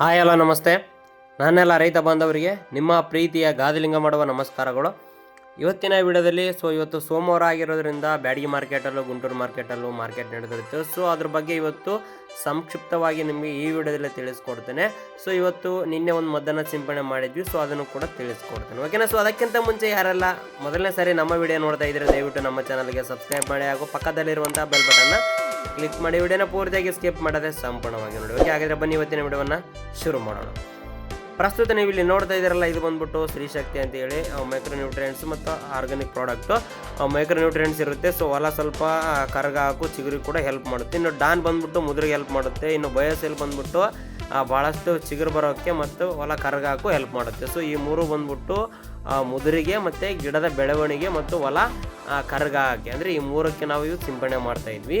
Hi, hello, ನಮಸ್ತೆ. ನಾನೆಲ್ಲ ರೈತ ಬಾಂಧವರಿಗೆ ನಿಮ್ಮ ಪ್ರೀತಿಯ ಗಾದಿಲಿಂಗ ಮಾಡುವ ನಮಸ್ಕಾರಗಳು. ಇವತ್ತಿನ ವಿಡಿಯೋದಲ್ಲಿ ಸೊ ಇವತ್ತು ಸೋಮವಾರ ಆಗಿರೋದ್ರಿಂದ ಬ್ಯಾಡಗಿ ಮಾರ್ಕೆಟಲ್ಲೂ, ಗುಂಟೂರು ಮಾರ್ಕೆಟಲ್ಲೂ ಮಾರ್ಕೆಟ್ ನಡೆದಿರುತ್ತೆ. ಸೊ ಅದ್ರ ಬಗ್ಗೆ ಇವತ್ತು ಸಂಕ್ಷಿಪ್ತವಾಗಿ ನಿಮಗೆ ಈ ವಿಡಿಯೋದಲ್ಲಿ ತಿಳಿಸ್ಕೊಡ್ತೇನೆ. ಸೊ ಇವತ್ತು ನಿನ್ನೆ ಒಂದು ಮದ್ದನ್ನು ಸಿಂಪಡಣೆ ಮಾಡಿದ್ವಿ. ಸೊ ಅದನ್ನು ಕೂಡ ತಿಳಿಸ್ಕೊಡ್ತೇನೆ. ಓಕೆನಾ ಸೊ ಅದಕ್ಕಿಂತ ಮುಂಚೆ ಯಾರೆಲ್ಲ ಮೊದಲನೇ ಸಾರಿ ನಮ್ಮ ವಿಡಿಯೋ ನೋಡ್ತಾ ಇದ್ರೆ ದಯವಿಟ್ಟು ನಮ್ಮ ಚಾನಲ್ಗೆ ಸಬ್ಸ್ಕ್ರೈಬ್ ಮಾಡಿ. ಹಾಗೂ ಪಕ್ಕದಲ್ಲಿರುವಂಥ ಬೆಲ್ ಬಟನ್ನ ಕ್ಲಿಕ್ ಮಾಡಿ ವಿಡಿಯೋನ ಪೂರ್ತಿಯಾಗಿ ಸ್ಕಿಪ್ ಮಾಡದೆ ಸಂಪೂರ್ಣವಾಗಿ ನೋಡಿ. ಓಕೆ ಹಾಗಾದ್ರೆ ಬನ್ನಿ ಇವತ್ತಿನ ವಿಡಿಯೋವನ್ನು ಶುರು ಮಾಡೋಣ. ಪ್ರಸ್ತುತ ನೀವು ಇಲ್ಲಿ ನೋಡ್ತಾ ಇದ್ದೀರಲ್ಲ, ಇದು ಬಂದ್ಬಿಟ್ಟು ಸ್ತ್ರೀ ಶಕ್ತಿ ಅಂತ ಹೇಳಿ ಮೈಕ್ರೋ ನ್ಯೂಟ್ರಿಯೆಂಟ್ಸ್ ಮತ್ತು ಆರ್ಗಾನಿಕ್ ಪ್ರಾಡಕ್ಟು ಮೈಕ್ರೋ ನ್ಯೂಟ್ರಿಯೆಂಟ್ಸ್ ಇರುತ್ತೆ ಸೊ ಹೊಲ ಸ್ವಲ್ಪ ಕರ್ಗ ಹಾಕು, ಚಿಗುರಿ ಕೂಡ ಹೆಲ್ಪ್ ಮಾಡುತ್ತೆ. ಇನ್ನು ಡಾನ್ ಬಂದ್ಬಿಟ್ಟು ಮುದ್ರಿಗೆ ಹೆಲ್ಪ್ ಮಾಡುತ್ತೆ, ಇನ್ನು ಬಯೋಸೆಲ್ ಬಂದ್ಬಿಟ್ಟು ಭಾಳಷ್ಟು ಚಿಗುರು ಬರೋಕ್ಕೆ ಮತ್ತು ಹೊಲ ಕರಗ ಹಾಕು ಹೆಲ್ಪ್ ಮಾಡುತ್ತೆ. ಸೊ ಈ ಮೂರು ಬಂದ್ಬಿಟ್ಟು ಮುದುರಿಗೆ ಮತ್ತು ಗಿಡದ ಬೆಳವಣಿಗೆ ಮತ್ತು ಹೊಲ ಕರ್ಗ ಹಾಕಿ ಅಂದರೆ ಈ ಮೂರಕ್ಕೆ ನಾವು ಸಿಂಪಡಣೆ ಮಾಡ್ತಾ ಇದ್ವಿ.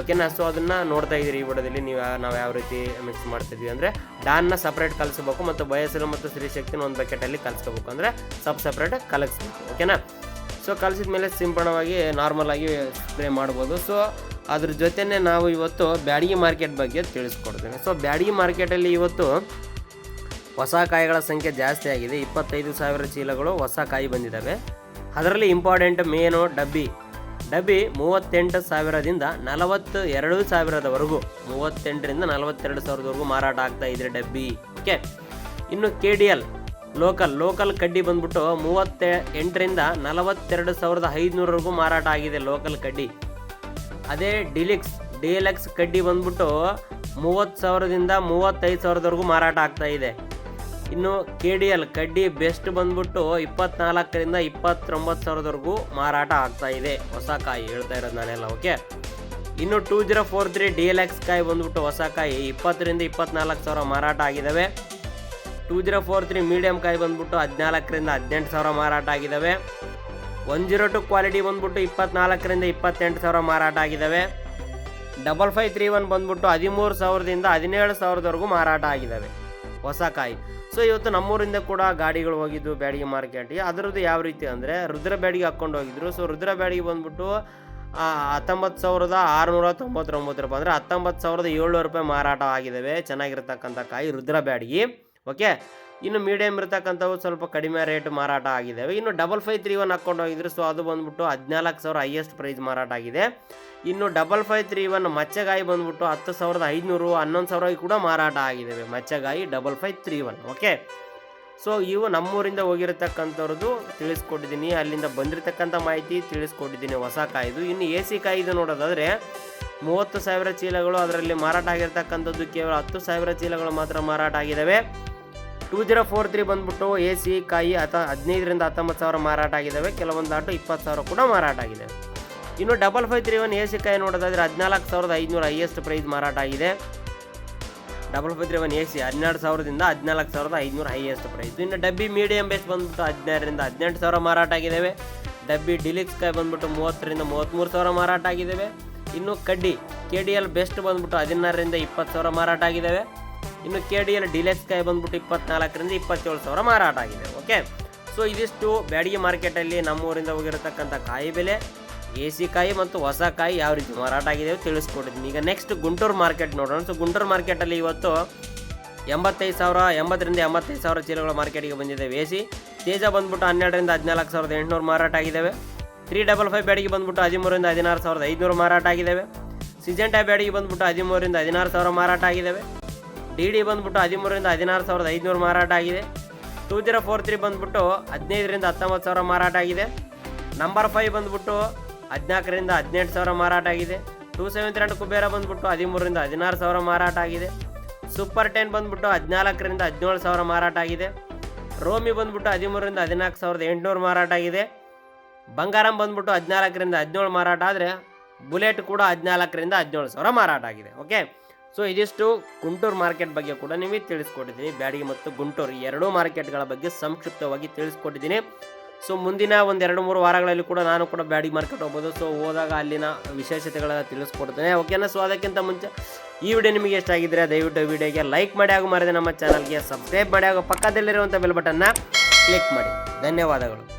ಓಕೆನಾ ಸೊ ಅದನ್ನು ನೋಡ್ತಾ ಇದ್ದೀರಿ ಈ ವಿಡಿಯೋದಲ್ಲಿ. ನೀವು ನಾವು ಯಾವ ರೀತಿ ಮಿಕ್ಸ್ ಮಾಡ್ತಿದ್ವಿ ಅಂದರೆ ಡಾನ್ನ ಸಪ್ರೇಟ್ ಕಲಿಸ್ಬೇಕು ಮತ್ತು ಬಯಸಲು ಮತ್ತು ಸ್ತ್ರೀಶಕ್ತಿನ ಒಂದು ಬಕೆಟಲ್ಲಿ ಕಲಿಸ್ಕೋಬೇಕು ಅಂದರೆ ಸಬ್ ಸಪ್ರೇಟ್ ಕಲಗಿಸ್ಬೇಕು ಓಕೆನಾ ಸೊ ಕಲಿಸಿದ ಮೇಲೆ ಸಿಂಪಣವಾಗಿ ನಾರ್ಮಲ್ ಆಗಿ ಸ್ಪ್ರೇ ಮಾಡ್ಬೋದು. ಸೊ ಅದ್ರ ಜೊತೆನೇ ನಾವು ಇವತ್ತು ಬ್ಯಾಡಗಿ ಮಾರ್ಕೆಟ್ ಬಗ್ಗೆ ತಿಳಿಸ್ಕೊಡ್ತೇನೆ. ಸೊ ಬ್ಯಾಡಗಿ ಮಾರ್ಕೆಟಲ್ಲಿ ಇವತ್ತು ಹೊಸ ಕಾಯಿಗಳ ಸಂಖ್ಯೆ ಜಾಸ್ತಿ ಆಗಿದೆ. ಇಪ್ಪತ್ತೈದು ಸಾವಿರ ಚೀಲಗಳು ಹೊಸ ಕಾಯಿ ಬಂದಿದ್ದಾವೆ ಅದರಲ್ಲಿ ಇಂಪಾರ್ಟೆಂಟ್ ಮೇನು ಡಬ್ಬಿ ಡಬ್ಬಿ ಮೂವತ್ತೆಂಟು ಸಾವಿರದಿಂದ ನಲವತ್ತು ಎರಡು ಸಾವಿರದವರೆಗೂ, ಮೂವತ್ತೆಂಟರಿಂದ ನಲವತ್ತೆರಡು ಸಾವಿರದವರೆಗೂ ಮಾರಾಟ ಆಗ್ತಾ ಇದೆ ಡಬ್ಬಿ. ಓಕೆ. ಇನ್ನು K D L local local ಕಡ್ಡಿ ಬಂದ್ಬಿಟ್ಟು ಮೂವತ್ತೆ ಎಂಟರಿಂದ ನಲವತ್ತೆರಡು ಸಾವಿರದ ಐದುನೂರವರೆಗೂ ಮಾರಾಟ ಆಗಿದೆ ಲೋಕಲ್ ಕಡ್ಡಿ. ಅದೇ ಡಿಲಿಕ್ಸ್ ಡಿಎಲ್ಎಕ್ಸ್ ಕಡ್ಡಿ ಬಂದ್ಬಿಟ್ಟು ಮೂವತ್ತು ಸಾವಿರದಿಂದ ಮೂವತ್ತೈದು ಸಾವಿರದವರೆಗೂ ಮಾರಾಟ ಆಗ್ತಾ ಇದೆ. ಇನ್ನು ಕೆ ಡಿ ಎಲ್ ಕಡ್ಡಿ ಬೆಸ್ಟ್ ಬಂದ್ಬಿಟ್ಟು ಇಪ್ಪತ್ನಾಲ್ಕರಿಂದ ಇಪ್ಪತ್ತೊಂಬತ್ತು ಸಾವಿರದವರೆಗೂ ಮಾರಾಟ ಆಗ್ತಾ ಇದೆ. ಹೊಸ ಕಾಯಿ ಹೇಳ್ತಾ ಇರೋದು ನಾನೆಲ್ಲ ಓಕೆ ಇನ್ನು two zero four three D L X ಕಾಯಿ ಬಂದ್ಬಿಟ್ಟು ಹೊಸ ಕಾಯಿ ಇಪ್ಪತ್ತರಿಂದ ಇಪ್ಪತ್ನಾಲ್ಕು ಸಾವಿರ ಮಾರಾಟ ಆಗಿದ್ದಾವೆ two zero four three medium ಕಾಯಿ ಬಂದ್ಬಿಟ್ಟು ಹದಿನಾಲ್ಕರಿಂದ ಹದಿನೆಂಟು ಸಾವಿರ ಮಾರಾಟ ಆಗಿದ್ದಾವೆ ಒನ್ ಜೀರೋ ಟು ಕ್ವಾಲಿಟಿ ಬಂದ್ಬಿಟ್ಟು ಇಪ್ಪತ್ನಾಲ್ಕರಿಂದ ಇಪ್ಪತ್ತೆಂಟು ಸಾವಿರ ಮಾರಾಟ ಆಗಿದ್ದಾವೆ ಡಬಲ್ ಫೈವ್ ತ್ರೀ ಒನ್ ಬಂದ್ಬಿಟ್ಟು ಹದಿಮೂರು ಸಾವಿರದಿಂದ ಹದಿನೇಳು ಸಾವಿರದವರೆಗೂ ಮಾರಾಟ ಆಗಿದ್ದಾವೆ ಹೊಸ ಕಾಯಿ ಸೊ ಇವತ್ತು ನಮ್ಮೂರಿಂದ ಕೂಡ ಗಾಡಿಗಳು ಹೋಗಿದ್ದು ಬ್ಯಾಡಿಗೆ ಮಾರ್ಕೆಟ್ಗೆ. ಅದರದ್ದು ಯಾವ ರೀತಿ ಅಂದರೆ, ರುದ್ರ ಬ್ಯಾಡಿಗೆ ಹಾಕ್ಕೊಂಡು ಹೋಗಿದ್ರು. ಸೊ ರುದ್ರ ಬ್ಯಾಡಿಗೆ ಬಂದ್ಬಿಟ್ಟು ಹತ್ತೊಂಬತ್ತು ಸಾವಿರದ ಆರುನೂರ ತೊಂಬತ್ತೊಂಬತ್ತು ರೂಪಾಯಿ ಅಂದರೆ ಹತ್ತೊಂಬತ್ತು ಸಾವಿರದ ಏಳ್ನೂರು ರೂಪಾಯಿ ಮಾರಾಟ ಆಗಿದ್ದಾವೆ ಚೆನ್ನಾಗಿರ್ತಕ್ಕಂಥ ಕಾಯಿ ರುದ್ರ ಬ್ಯಾಡಿಗೆ. ಓಕೆ ಇನ್ನು ಮೀಡಿಯಮ್ ಇರ್ತಕ್ಕಂಥವು ಸ್ವಲ್ಪ ಕಡಿಮೆ ರೇಟ್ ಮಾರಾಟ ಆಗಿದ್ದಾವೆ ಇನ್ನು ಡಬಲ್ ಫೈವ್ ತ್ರೀ ಒನ್ ಹಾಕ್ಕೊಂಡು ಹೋಗಿದ್ರು ಸೊ ಅದು ಬಂದ್ಬಿಟ್ಟು ಹದಿನಾಲ್ಕು ಸಾವಿರ ಹೈಯೆಸ್ಟ್ ಪ್ರೈಸ್ ಮಾರಾಟ ಆಗಿದೆ. ಇನ್ನು ಡಬಲ್ ಫೈವ್ ತ್ರೀ ಒನ್ ಮಚ್ಚಗಾಯಿ ಬಂದ್ಬಿಟ್ಟು ಹತ್ತು ಸಾವಿರದ ಐದುನೂರು, ಹನ್ನೊಂದು ಸಾವಿರ ಕೂಡ ಮಾರಾಟ ಆಗಿದ್ದಾವೆ ಮಚ್ಚಗಾಯಿ double five three one okay so ಇವು ನಮ್ಮೂರಿಂದ ಹೋಗಿರತಕ್ಕಂಥವ್ರದ್ದು ತಿಳಿಸ್ಕೊಟ್ಟಿದ್ದೀನಿ. ಅಲ್ಲಿಂದ ಬಂದಿರತಕ್ಕಂಥ ಮಾಹಿತಿ ತಿಳಿಸ್ಕೊಟ್ಟಿದ್ದೀನಿ ಹೊಸ ಕಾಯ್ದು. ಇನ್ನು ಎ ಸಿ ಕಾಯ್ದು ನೋಡೋದಾದರೆ ಮೂವತ್ತು ಸಾವಿರ ಚೀಲಗಳು ಅದರಲ್ಲಿ ಮಾರಾಟ ಆಗಿರ್ತಕ್ಕಂಥದ್ದು ಕೇವಲ ಹತ್ತು ಸಾವಿರ ಚೀಲಗಳು ಮಾತ್ರ ಮಾರಾಟ ಆಗಿದ್ದಾವೆ ಟೂ ಜೀರೋ ಫೋರ್ ತ್ರೀ ಬಂದ್ಬಿಟ್ಟು ಎ ಸಿ ಕಾಯಿ ಅಥ ಹದಿನೈದರಿಂದ ಹತ್ತೊಂಬತ್ತು ಸಾವಿರ ಮಾರಾಟ ಆಗಿದ್ದಾವೆ ಕೆಲವೊಂದು ಆಟೋ ಇಪ್ಪತ್ತು ಸಾವಿರ ಕೂಡ ಮಾರಾಟ ಆಗಿದೆ ಇನ್ನು double five three one A C ಕಾಯಿ ನೋಡೋದಾದರೆ ಹದಿನಾಲ್ಕು ಸಾವಿರದ ಐದುನೂರ ಹೈಯೆಸ್ಟ್ ಪ್ರೈಸ್ ಮಾರಾಟ ಆಗಿದೆ. Double five three one A C ಹನ್ನೆರಡು ಸಾವಿರದಿಂದ ಹದಿನಾಲ್ಕು ಸಾವಿರದ ಐದುನೂರ ಹೈಯೆಸ್ಟ್ ಪ್ರೈಸ್ ಇನ್ನು ಡಬ್ಬಿ ಮೀಡಿಯಂ ಬೇಸ್ ಬಂದ್ಬಿಟ್ಟು ಹದಿನಾರರಿಂದ ಹದಿನೆಂಟು ಸಾವಿರ ಮಾರಾಟ ಆಗಿದ್ದಾವೆ ಡಬ್ಬಿ ಡಿಲಿಕ್ಸ್ ಕಾಯಿ ಬಂದ್ಬಿಟ್ಟು ಮೂವತ್ತರಿಂದ ಮೂವತ್ತ್ಮೂರು ಸಾವಿರ ಮಾರಾಟ ಆಗಿದ್ದಾವೆ ಇನ್ನು ಕಡ್ಡಿ ಕೆ ಡಿ ಎಲ್ ಬೆಸ್ಟ್ ಬಂದ್ಬಿಟ್ಟು ಹದಿನಾರರಿಂದ ಇಪ್ಪತ್ತು ಸಾವಿರ ಮಾರಾಟ ಆಗಿದ್ದಾವೆ ಇನ್ನು ಕೆ ಡಿ ಎಲ್ ಡಿಲೆಕ್ಸ್ ಕಾಯಿ ಬಂದ್ಬಿಟ್ಟು ಇಪ್ಪತ್ನಾಲ್ಕರಿಂದ ಇಪ್ಪತ್ತೇಳು ಸಾವಿರ ಮಾರಾಟ ಆಗಿದೆ ಓಕೆ ಸೊ ಇದಿಷ್ಟು ಬ್ಯಾಡಗಿ ಮಾರ್ಕೆಟಲ್ಲಿ ನಮ್ಮೂರಿಂದ ಹೋಗಿರತಕ್ಕಂಥ ಕಾಯಿ ಬೆಲೆ ಎ ಸಿ ಕಾಯಿ ಮತ್ತು ಹೊಸ ಕಾಯಿ ಯಾವ ರೀತಿ ಮಾರಾಟ ಆಗಿದೆ ತಿಳಿಸ್ಕೊಟ್ಟಿದ್ದೀನಿ. ಈಗ ನೆಕ್ಸ್ಟ್ ಗುಂಟೂರು ಮಾರ್ಕೆಟ್ ನೋಡೋಣ. ಸೊ ಗುಂಟೂರು ಮಾರ್ಕೆಟಲ್ಲಿ ಇವತ್ತು ಎಂಬತ್ತೈದು ಸಾವಿರ, ಎಂಬತ್ತರಿಂದ ಎಂಬತ್ತೈದು ಸಾವಿರ ಚೀಲಗಳು ಮಾರ್ಕೆಟಿಗೆ ಬಂದಿದೆ ಎ ಸಿ ತೇಜ ಬಂದ್ಬಿಟ್ಟು ಹನ್ನೆರಡರಿಂದ ಹದಿನಾಲ್ಕು ಸಾವಿರದ ಎಂಟುನೂರು ಮಾರಾಟ ಆಗಿದ್ದಾವೆ. ತ್ರೀ ಡಬಲ್ ಫೈವ್ ಬ್ಯಾಡಿಗೆ ಬಂದ್ಬಿಟ್ಟು ಹದಿಮೂರರಿಂದ ಹದಿನಾರು ಸಾವಿರದ ಐದುನೂರು ಮಾರಾಟ ಆಗಿದ್ದಾವೆ. ಸಿಜೆಂಟಾ ಬ್ಯಾಡಿಗೆ ಬಂದ್ಬಿಟ್ಟು ಹದಿಮೂರರಿಂದ ಹದಿನಾರು ಸಾವಿರ ಮಾರಾಟ ಆಗಿದ್ದಾವೆ. ಡಿ ಡಿ ಬಂದ್ಬಿಟ್ಟು ಹದಿಮೂರರಿಂದ ಹದಿನಾರು ಸಾವಿರದ ಐದುನೂರು ಮಾರಾಟ ಆಗಿದೆ. ಟೂ ಜೀರೋ ಫೋರ್ ತ್ರೀ ಬಂದ್ಬಿಟ್ಟು ಹದಿನೈದರಿಂದ ಹತ್ತೊಂಬತ್ತು ಸಾವಿರ ಮಾರಾಟ ಆಗಿದೆ. ನಂಬರ್ ಫೈವ್ ಬಂದ್ಬಿಟ್ಟು ಹದಿನಾಲ್ಕರಿಂದ ಹದಿನೆಂಟು ಸಾವಿರ ಮಾರಾಟ ಆಗಿದೆ. ಟೂ ಸೆವೆನ್ ಎರಡು ಕುಬೇರ ಬಂದ್ಬಿಟ್ಟು ಹದಿಮೂರರಿಂದ ಹದಿನಾರು ಸಾವಿರ ಮಾರಾಟ ಆಗಿದೆ. ಸೂಪರ್ ಟೆನ್ ಬಂದ್ಬಿಟ್ಟು ಹದಿನಾಲ್ಕರಿಂದ ಹದಿನೇಳು ಸಾವಿರ ಮಾರಾಟ ಆಗಿದೆ. ರೋಮಿ ಬಂದ್ಬಿಟ್ಟು ಹದಿಮೂರರಿಂದ ಹದಿನಾಲ್ಕು ಸಾವಿರದ ಎಂಟುನೂರು ಮಾರಾಟ ಆಗಿದೆ. ಬಂಗಾರಂ ಬಂದ್ಬಿಟ್ಟು ಹದಿನಾಲ್ಕರಿಂದ ಹದಿನೇಳು ಮಾರಾಟ ಆದರೆ ಬುಲೆಟ್ ಕೂಡ ಹದಿನಾಲ್ಕರಿಂದ ಹದಿನೇಳು ಸಾವಿರ ಮಾರಾಟ ಆಗಿದೆ. ಓಕೆ ಸೊ ಇದಿಷ್ಟು ಗುಂಟೂರು ಮಾರ್ಕೆಟ್ ಬಗ್ಗೆ ಕೂಡ ನಿಮಗೆ ತಿಳಿಸ್ಕೊಟ್ಟಿದ್ದೀನಿ. ಬ್ಯಾಡಗಿ ಮತ್ತು ಗುಂಟೂರು ಎರಡೂ ಮಾರ್ಕೆಟ್ಗಳ ಬಗ್ಗೆ ಸಂಕ್ಷಿಪ್ತವಾಗಿ ತಿಳಿಸ್ಕೊಟ್ಟಿದ್ದೀನಿ. ಸೊ ಮುಂದಿನ ಒಂದು ಎರಡು ಮೂರು ವಾರಗಳಲ್ಲಿ ಕೂಡ ನಾನು ಕೂಡ ಬ್ಯಾಡಗಿ ಮಾರ್ಕೆಟ್ ಹೋಗ್ಬೋದು. ಸೊ ಹೋದಾಗ ಅಲ್ಲಿನ ವಿಶೇಷತೆಗಳನ್ನು ತಿಳಿಸ್ಕೊಡ್ತೇನೆ. ಓಕೆನಾ ಸೊ ಅದಕ್ಕಿಂತ ಮುಂಚೆ ಈ ವಿಡಿಯೋ ನಿಮಗೆ ಇಷ್ಟ ಆಗಿದ್ರೆ ದಯವಿಟ್ಟು ವಿಡಿಯೋಗೆ ಲೈಕ್ ಮಾಡಿ ಹಾಗೂ ಮಾಡಿದೆ ನಮ್ಮ ಚಾನಲ್ಗೆ ಸಬ್ಸ್ಕ್ರೈಬ್ ಮಾಡಿ ಹಾಗೂ ಪಕ್ಕದಲ್ಲಿರುವಂಥ ಬೆಲ್ ಬಟನ್ನ ಕ್ಲಿಕ್ ಮಾಡಿ. ಧನ್ಯವಾದಗಳು.